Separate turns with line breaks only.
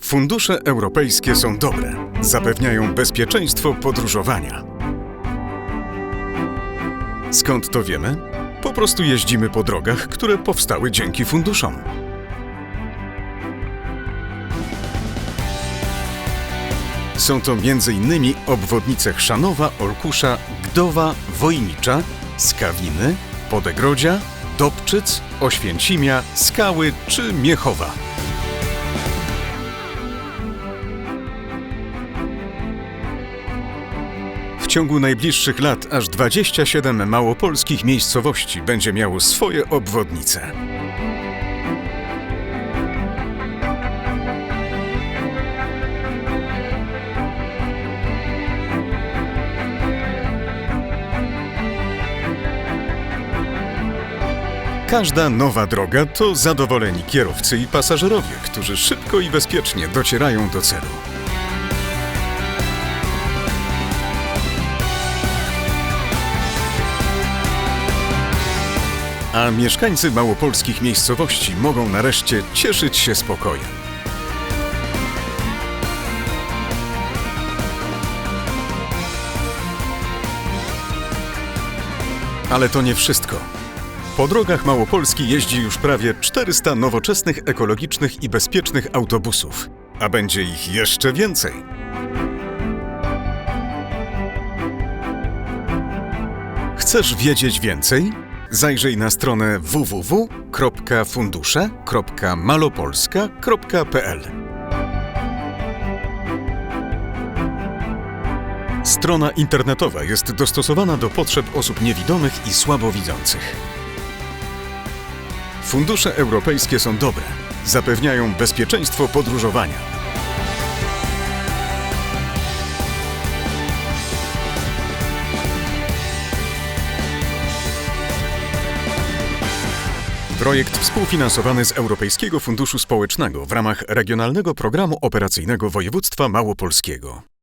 Fundusze europejskie są dobre, zapewniają bezpieczeństwo podróżowania. Skąd to wiemy? Po prostu jeździmy po drogach, które powstały dzięki funduszom. Są to m.in. obwodnice Chrzanowa, Olkusza, Gdowa, Wojnicza, Skawiny, Podegrodzia, Dobczyc, Oświęcimia, Skały czy Miechowa. Ciągu najbliższych lat aż 27 małopolskich miejscowości będzie miało swoje obwodnice. Każda nowa droga to zadowoleni kierowcy i pasażerowie, którzy szybko i bezpiecznie docierają do celu. A mieszkańcy małopolskich miejscowości mogą nareszcie cieszyć się spokojem. Ale to nie wszystko. Po drogach Małopolski jeździ już prawie 400 nowoczesnych, ekologicznych i bezpiecznych autobusów, a będzie ich jeszcze więcej. Chcesz wiedzieć więcej? Zajrzyj na stronę www.fundusze.malopolska.pl. Strona internetowa jest dostosowana do potrzeb osób niewidomych i słabowidzących. Fundusze europejskie są dobre, zapewniają bezpieczeństwo podróżowania. Projekt współfinansowany z Europejskiego Funduszu Społecznego w ramach Regionalnego Programu Operacyjnego Województwa Małopolskiego.